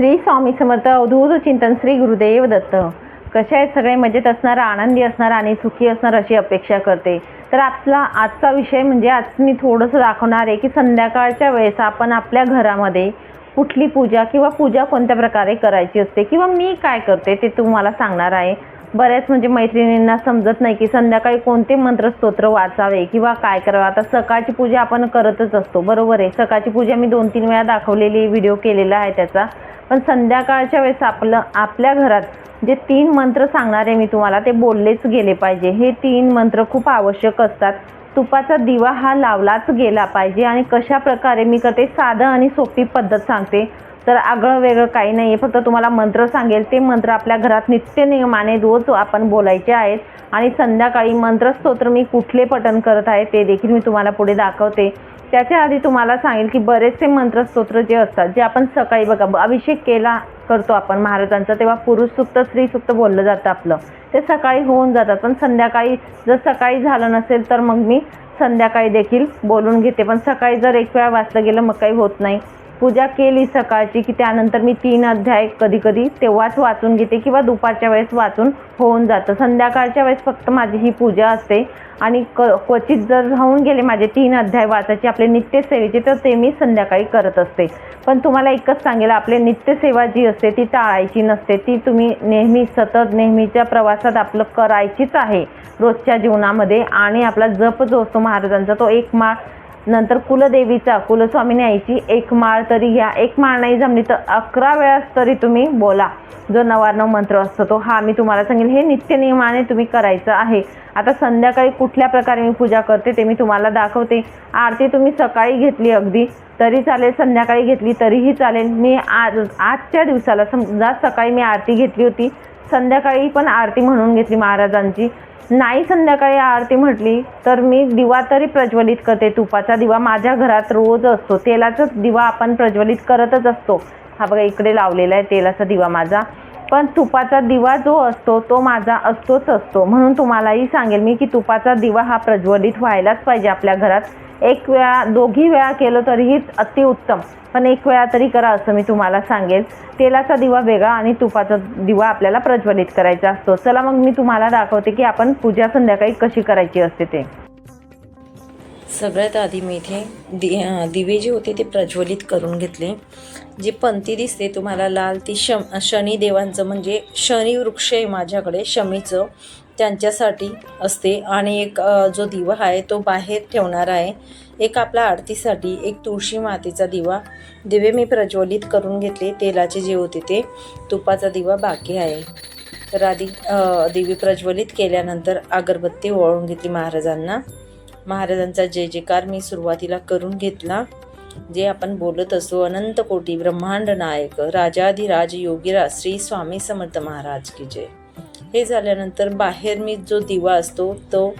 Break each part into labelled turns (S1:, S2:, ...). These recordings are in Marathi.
S1: श्री स्वामी समर्थ अवधूत चिंतन श्री गुरुदेव दत्त. कसे आहेत सगळे? मजेत असणार आनंदी असणार आणि सुखी असणार अशी अपेक्षा करते. तर आपला आजचा विषय म्हणजे आज मी थोडंसं दाखवणार आहे की संध्याकाळच्या वेळेस आपण आपल्या घरामध्ये कुठली पूजा किंवा पूजा कोणत्या प्रकारे करायची असते किंवा मी काय करते ते तुम्हाला सांगणार आहे. बऱ्याच म्हणजे मैत्रिणींना समजत नाही की संध्याकाळी कोणते मंत्र स्तोत्र वाचावे किंवा काय करावं. आता सकाळची पूजा आपण करतच असतो. बरोबर आहे. सकाळची पूजा मी दोन तीन वेळा दाखवलेली व्हिडिओ केलेला आहे त्याचा. पण संध्याकाळच्या वेळेस आपलं आपल्या घरात जे तीन मंत्र सांगणारे मी तुम्हाला ते बोललेच गेले पाहिजे. हे तीन मंत्र खूप आवश्यक असतात. तुपाचा दिवा हा लावलाच गेला पाहिजे आणि कशा प्रकारे मी करते साधं आणि सोपी पद्धत सांगते. तर आगळं वेगळं काही नाही आहे फक्त तुम्हाला मंत्र सांगेल. ते मंत्र आपल्या घरात नित्य नियमाने रोज आपण बोलायचे आहेत. आणि संध्याकाळी मंत्रस्तोत्र मी कुठले पठण करत आहे ते देखील मी तुम्हाला पुढे दाखवते. त्याच्या आधी तुम्हाला सांगेल की बरेचसे मंत्रस्तोत्र जे असतात जे आपण सकाळी बघा ब- अभिषेक केला करतो आपण महाराजांचा तेव्हा पुरुष सुक्त स्त्री सुक्त बोललं जातं आपलं. ते सकाळी होऊन जातात. पण संध्याकाळी जर सकाळी झालं नसेल तर मग मी संध्याकाळी देखील बोलून घेते. पण सकाळी जर एक वेळा वाचलं गेलं मग काही होत नाही. पूजा केली सकाळची की त्यानंतर मी तीन अध्याय कधी कधी तेव्हाच वाचून घेते किंवा दुपारच्या वेळेस वाचून होऊन जातं. संध्याकाळच्या वेळेस फक्त माझी ही पूजा असते. आणि क क्वचित जर राहून गेले माझे तीन अध्याय वाचायचे आपले नित्यसेवेचे तर ते मी संध्याकाळी करत असते. पण तुम्हाला एकच सांगेल आपले नित्यसेवा जी असते ती टाळायची नसते. ती तुम्ही नेहमी सतत नेहमीच्या प्रवासात आपलं करायचीच आहे रोजच्या जीवनामध्ये. आणि आपला जप जो असतो महाराजांचा तो एक माळ नंतर कुलदेवीचा कुलस्वामीने आईची एक माळ तरी घ्या. एक माळ नाही जमली तर अकरा वेळास तरी तुम्ही बोला. जो नवार्णव मंत्र असतो तो. हा मी तुम्हाला सांगेल हे नित्यनियमाने तुम्ही करायचं आहे. आता संध्याकाळी कुठल्या प्रकारे मी पूजा करते ते मी तुम्हाला दाखवते. आरती तुम्ही सकाळी घेतली अगदी. तरी चालेल संध्याकाळी घेतली तरीही चालेल. मी आज आजच्या दिवसाला समजा सकाळी मी आरती घेतली होती. संध्याकाळी पण आरती म्हणून घेतली महाराजांची. नाही संध्याकाळी आरती म्हटली तर मी दिवा तरी प्रज्वलित करते. तुपाचा दिवा माझ्या घरात रोज असतो. तेलाचाच दिवा आपण प्रज्वलित करतच असतो. हा बघा इकडे लावलेला आहे तेलाचा दिवा माझा. पण तुपाचा दिवा जो असतो तो माझा असतोच असतो. म्हणून तुम्हालाही सांगेल मी की तुपाचा दिवा हा प्रज्वलित व्हायलाच पाहिजे आपल्या घरात. एक वेळा दोघी वेळा केलं तरीही अतिउत्तम पण एक वेळा तरी करा असं मी तुम्हाला सांगेल तेलाचा दिवा वेगळा आणि तुपाचा दिवा आपल्याला प्रज्वलित करायचा असतो. चला मग मी तुम्हाला दाखवते की आपण पूजा संध्याकाळी कशी करायची असते ते.
S2: सगळ्यात आधी मी इथे दि दिवे जे होते ते प्रज्वलित करून घेतले. जी पंथी दिसते तुम्हाला लाल ती शम शनिदेवांचं म्हणजे शनी वृक्ष आहे माझ्याकडे शमीचं. त्यांच्यासाठी असते. आणि एक जो दिवा आहे तो बाहेर ठेवणार आहे. एक आपला आरतीसाठी एक तुळशी मातेचा दिवा. दिवे मी प्रज्वलित करून घेतले. तेलाचे जे होते ते तुपाचा दिवा बाकी आहे. तर आधी दिवे प्रज्वलित केल्यानंतर अगरबत्ती वळून घेतली महाराजांना. महाराजांचा जय जयकार मी सुरुवातीला करून घेतला. जे आपण बोलत असतो अनंत कोटी ब्रह्मांड नायक राजाधिराज योगीराज श्री स्वामी समर्थ महाराज की जय. हे झाल्यानंतर बाहेर मी जो दिवा असतो तो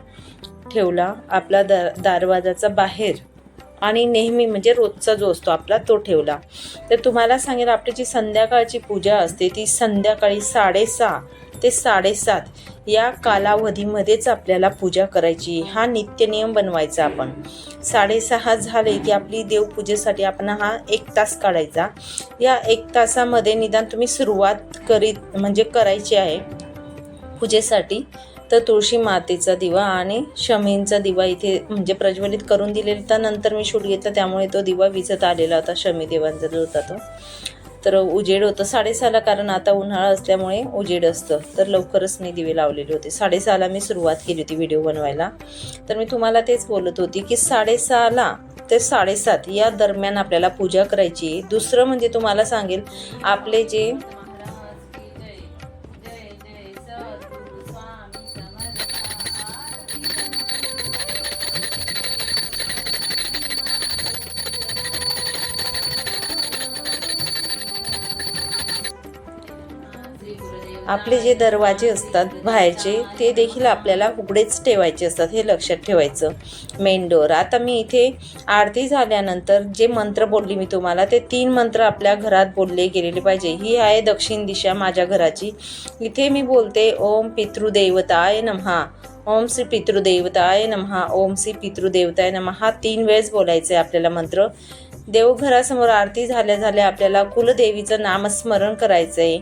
S2: ठेवला आपला दार दारवाजाचा बाहेर. आणि नेहमी म्हणजे रोजचा जो असतो आपला तो ठेवला. तर तुम्हाला सांगेल आपली जी संध्याकाळची पूजा असते ती संध्याकाळी साडेसहा ते साडेसात या कालावधीमध्येच आपल्याला पूजा करायची. हा नित्यनियम बनवायचा आपण. साडेसहा झाले की आपली देवपूजेसाठी आपण हा एक तास काढायचा. या एक तासामध्ये निदान तुम्ही सुरुवात करीत म्हणजे करायची आहे. पूजेसाठी तर तुळशी मातेचा दिवा आणि शमींचा दिवा इथे म्हणजे प्रज्वलित करून दिलेला. तर नंतर मी शूट घेतला त्यामुळे तो दिवा विजत आलेला होता शमी देवांचा जो होता तो. तर उजेड होतं साडेसहाला कारण आता उन्हाळा असल्यामुळे उजेड असतं. तर लवकरच मी दिवे लावलेले होते. साडेसहाला मी सुरुवात केली होती व्हिडिओ बनवायला. तर मी तुम्हाला तेच बोलत होती की साडेसहाला ते साडेसात या दरम्यान आपल्याला पूजा करायची आहे. दुसरं म्हणजे तुम्हाला सांगेल आपले जे आपले जे दरवाजे असतात बाहेरचे ते देखील आपल्याला उघडेच ठेवायचे असतात हे लक्षात ठेवायचं. मेन डोअर आता मी इथे आरती झाल्यानंतर जे मंत्र बोलली मी तुम्हाला ते तीन मंत्र आपल्या घरात बोलले गेलेले पाहिजे. ही आहे दक्षिण दिशा माझ्या घराची. इथे मी बोलते ओम पितृदेवताय नमहा. ओम श्री पितृदेवताय नमहा. ओम श्री पितृदेवताय नमहा. हा तीन वेळेस बोलायचं आहे आपल्याला मंत्र. देवघरासमोर आरती झाल्या झाल्या आपल्याला कुलदेवीचं नामस्मरण करायचं आहे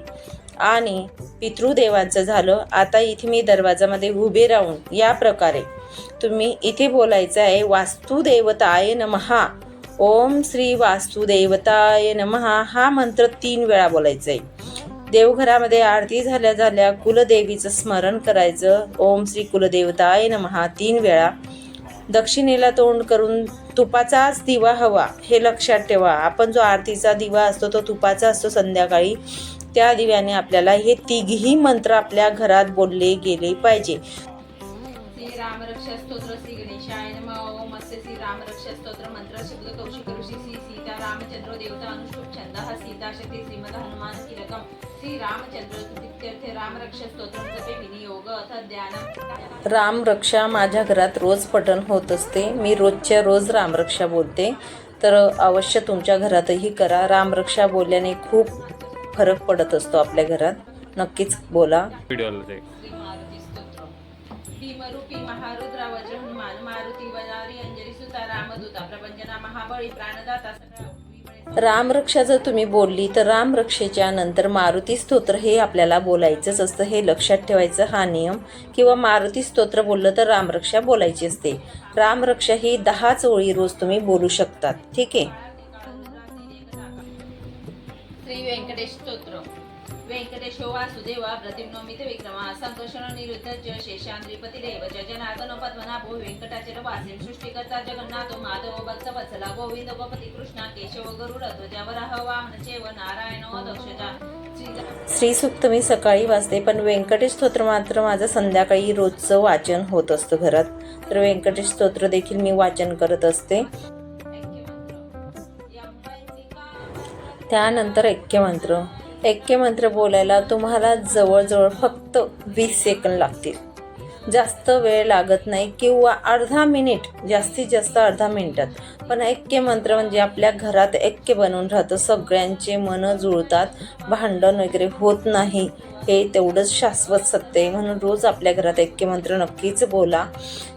S2: आणि पितृदेवांचं झालं. आता इथे मी दरवाजामध्ये उभे राहून या प्रकारे तुम्ही इथे बोलायचं आहे वास्तुदेवताय नमहा ओम श्री वास्तुदेवताय नमहा हा मंत्र तीन वेळा बोलायचा आहे देवघरामध्ये आरती झाल्या झाल्या कुलदेवीचं स्मरण करायचं. ओम श्री कुलदेवताय नमहा तीन वेळा. दक्षिणेला तोंड करून तुपाचाच दिवा हवा हे लक्षात ठेवा. आपण जो आरतीचा दिवा असतो तो तुपाचा असतो संध्याकाळी. त्या दिव्याने आपल्याला हे तिघही मंत्र आपल्या घरात बोलले गेले पाहिजे.
S3: श्री रामरक्षा स्तोत्र श्री गणेशाय नमः. ओम अस्य श्री रामरक्षा स्तोत्र मंत्र शब्द कौशिक ऋषी श्री सीता रामचंद्र देवता अनुष्टुप छंद सीता शक्ती श्रीमद हनुमान कीलकम श्री रामचंद्र स्तुत्यर्थे रामरक्षा स्तोत्र जपे विनियोग अथ ध्यान
S2: रामरक्षा माझ्या घरात रोज पठण होत असते. मी रोजच्या रोज रामरक्षा बोलते. तर अवश्य तुमच्या घरातही करा. रामरक्षा बोलल्याने खूप फरक पडत असतो आपल्या घरात. नक्कीच बोला.
S3: भीमरूपी हनुमान मारुती अंजली सुता रामदूता प्रपंचना महाबळी प्राणदाता
S2: रामरक्षा जर तुम्ही बोलली तर रामरक्षेच्या नंतर मारुती स्तोत्र हे आपल्याला बोलायचंच असतं. हे लक्षात ठेवायचं हा नियम. किंवा मारुती स्तोत्र बोललं तर रामरक्षा बोलायची असते. रामरक्षा ही दहाच ओळी रोज तुम्ही बोलू शकतात. ठीक आहे?
S3: श्री व्यंकटेश स्तोत्र. व्यंकटेशो हो, वासुदेवा प्रतिम्नोमित विक्रमा संकर्षण निरुद्ध च शेषांद्रिपती देव च जनार्दन पद्मनाभो व्यंकटाचर वासिम सृष्टिकर्ता जगन्नाथो माधव भक्त वत्सला गोविंद गोपती कृष्णा केशव गरुड ध्वजा वराह वामन चेव नारायण दक्षता. श्री
S2: श्री सुक्त मी सकाळी वाचते पण व्यंकटेश स्तोत्र मात्र माझं संध्याकाळी रोजचं वाचन होत असतं घरात. तर व्यंकटेश स्तोत्र देखील मी वाचन करत असते. त्यानंतर ऐक्यमंत्र. ऐक्यमंत्र बोलायला तुम्हाला जवळजवळ फक्त वीस सेकंद लागतील. जास्त वेळ लागत नाही किंवा अर्धा मिनिट जास्तीत जास्त अर्धा मिनिटात. पण ऐक्यमंत्र म्हणजे आपल्या घरात ऐक्य बनवून राहतं. सगळ्यांचे मनं जुळतात भांडण वगैरे होत नाही. हे तेवढंच शाश्वत सत्य आहे. म्हणून रोज आपल्या घरात ऐक्यमंत्र नक्कीच बोला.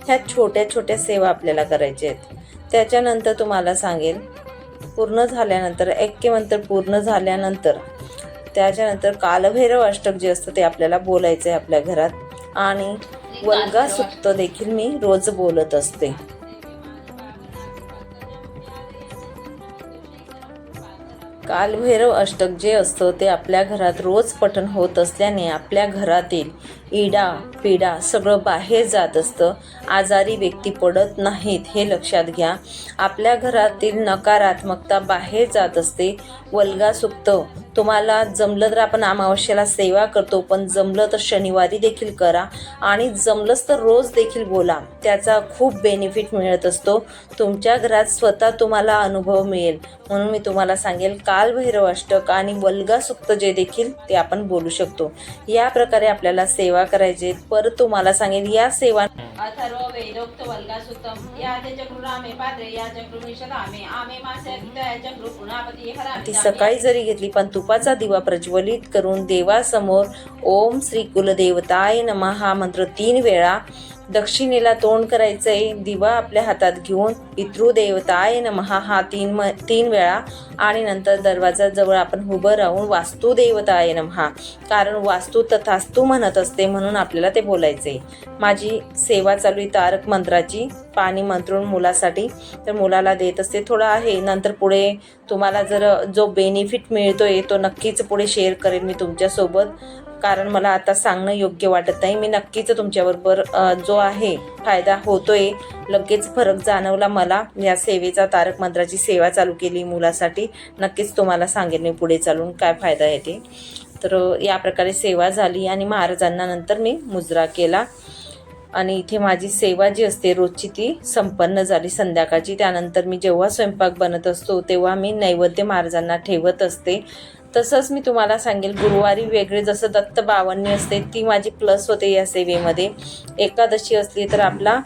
S2: ह्या छोट्या छोट्या सेवा आपल्याला करायच्या आहेत. त्याच्यानंतर तुम्हाला सांगेल पूर्ण झाल्यानंतर ऐक्यमंत्र पूर्ण झाल्यानंतर त्याच्यानंतर कालभैरव अष्टक जे असतं ते आपल्याला बोलायचं आहे आपल्या घरात. आणि वल्गा सुक्त देखील मी रोज बोलत असते. कालभैरव अष्टक जे असतं ते आपल्या घरात रोज पठण होत असल्याने आपल्या घरातील इडा पिडा सगळं बाहेर जात असतं. आजारी व्यक्ती पडत नाहीत हे लक्षात घ्या. आपल्या घरातील नकारात्मकता बाहेर जात असते. वल्गा सुक्त. तुम्हाला जमलं तर आपण अमावस्याला सेवा करतो पण जमलं तर शनिवारी देखील करा आणि जमलंच तर रोज देखील बोला. त्याचा खूप बेनिफिट मिळत असतो. तुमच्या घरात स्वतः तुम्हाला अनुभव मिळेल. म्हणून मी तुम्हाला सांगेल कालभैरव अष्टक आणि वल्गा सुक्त जे देखील ते आपण बोलू शकतो. या प्रकारे आपल्याला सेवा करायची. परत तुम्हाला सांगेल या सेवा
S3: अथर्व वेदोक्त वल्गा सुतम या ते चक्रू रामे पात्रे या चक्रू निषदामे आमे मासे या चक्रू पुणापती हरामी
S2: ती सकाळी जरी घेतली पण तुपाचा दिवा प्रज्वलित करून देवासमोर ओम श्री कुलदेवताय नमः हा मंत्र तीन वेळा दक्षिणेला तोंड करायचंय दिवा आपल्या हातात घेऊन पितृदेवताय नमः हा तीन म तीन वेळा. आणि नंतर दरवाजाजवळ आपण उभं राहून वास्तुदेवताय नमहा. कारण वास्तू तथास्तू म्हणत असते म्हणून आपल्याला ते बोलायचे माझी सेवा चालू आहे तारक मंत्राची पाणी मंत्रून मुलासाठी. तर मुलाला देत असते थोडं आहे नंतर पुढे तुम्हाला जर जो बेनिफिट मिळतोय तो नक्कीच पुढे शेअर करेन मी तुमच्यासोबत. कारण मला आता सांगणं योग्य वाटत नाही. मी नक्कीच तुमच्याबरोबर जो आहे फायदा होतोय. लगेच फरक जाणवला मला. या सेवेचा तारक मंत्राची सेवा चालू केली मुलासाठी. नक्कीच तुम्हाला सांगेन मी पुढे चालून काय फायदा आहे ते. तर या प्रकारे सेवा झाली आणि महाराजांना नंतर मी मुजरा केला. आणि इथे माझी सेवा जी असते रोजची ती संपन्न झाली संध्याकाळची. त्यानंतर मी जेव्हा स्वयंपाक बनत असतो तेव्हा मी नैवेद्य महाराजांना ठेवत असते. तसंच मी तुम्हाला सांगेल गुरुवारी वेगळे जसं दत्त बावन्नी असते ती माझी प्लस होते या सेवेमध्ये. एकादशी असली तर आपला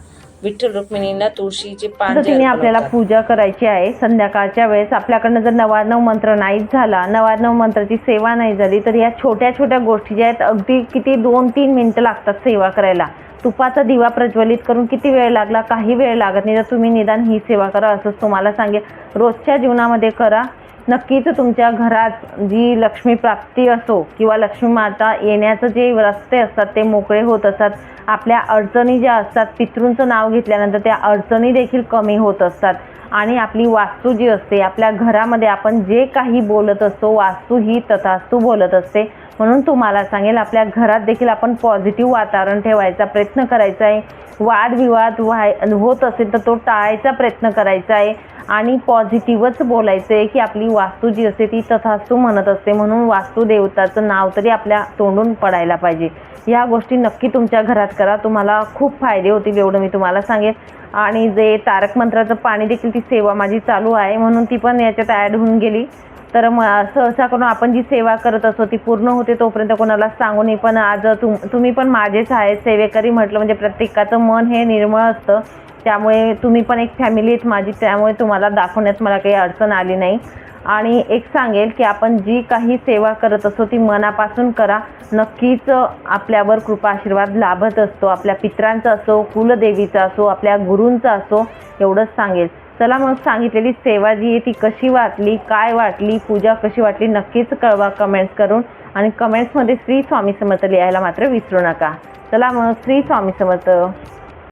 S2: विठ्ठल रुक्मिणीला तुळशीचे पान
S1: आपल्याला. पूजा करायची आहे. संध्याकाळच्या वेळेस आपल्याकडनं जर नवार्णव मंत्र नाहीच झाला नवार्णव मंत्राची सेवा नाही झाली तर या छोट्या छोट्या गोष्टी ज्या आहेत अगदी किती दोन तीन मिनिटं लागतात सेवा करायला. तुपाचा दिवा प्रज्वलित करून किती वेळ लागला काही वेळ लागत नाही. तर तुम्ही निदान ही सेवा करा असंच तुम्हाला सांगेल. रोजच्या जीवनामध्ये करा. नक्कीच तुमच्या घरात जी लक्ष्मी प्राप्ती असो किंवा लक्ष्मी माता येण्याचं जे रस्ते असतात ते मोकळे होत असतात. आपल्या अडचणी ज्या असतात पितृंचं नाव घेतल्यानंतर त्या अडचणी देखील कमी होत असतात. आणि आपली वास्तू जी असते आपल्या घरामध्ये आपण जे काही बोलत असतो वास्तू ही तथास्तू बोलत असते. म्हणून तुम्हाला सांगेल आपल्या घरात देखील आपण पॉझिटिव्ह वातावरण ठेवायचा प्रयत्न करायचा आहे. वादविवाद व्हाय होत असेल तर तो टाळायचा प्रयत्न करायचा आहे. आणि पॉझिटिव्हच बोलायचं आहे की आपली वास्तू जी असते ती तथास्तू म्हणत असते. म्हणून वास्तू देवताचं नाव तरी आपल्या तोंडून पडायला पाहिजे. या गोष्टी नक्की तुमच्या घरात करा. तुम्हाला खूप फायदे होतील एवढं मी तुम्हाला सांगेन. आणि जे तारक मंत्राचं पाणी देखील ती सेवा माझी चालू आहे म्हणून ती पण याच्यात ॲड होऊन गेली. तर मग सहसा करून आपण जी सेवा करत असतो ती पूर्ण होते तोपर्यंत कोणाला सांगू नये. पण आज तुम तुम्ही पण माझेच आहेत सेवेकरी म्हटलं म्हणजे प्रत्येकाचं मन हे निर्मळ असतं. त्यामुळे तुम्ही पण एक फॅमिली आहेत माझी त्यामुळे तुम्हाला दाखवण्यात मला काही अडचण आली नाही. आणि एक सांगेल की आपण जी काही सेवा करत असतो ती मनापासून करा. नक्कीच आपल्यावर कृपा आशीर्वाद लाभत असतो. आपल्या पित्रांचा असो कुलदेवीचा असो आपल्या गुरूंचा असो एवढंच सांगेल. चला मग सांगितलेली सेवा जी आहे ती कशी वाटली काय वाटली पूजा कशी वाटली नक्कीच कळवा कमेंट्स करून. आणि कमेंट्समध्ये श्री स्वामी समर्थ लिहायला मात्र विसरू नका. चला मग श्री स्वामी समर्थ.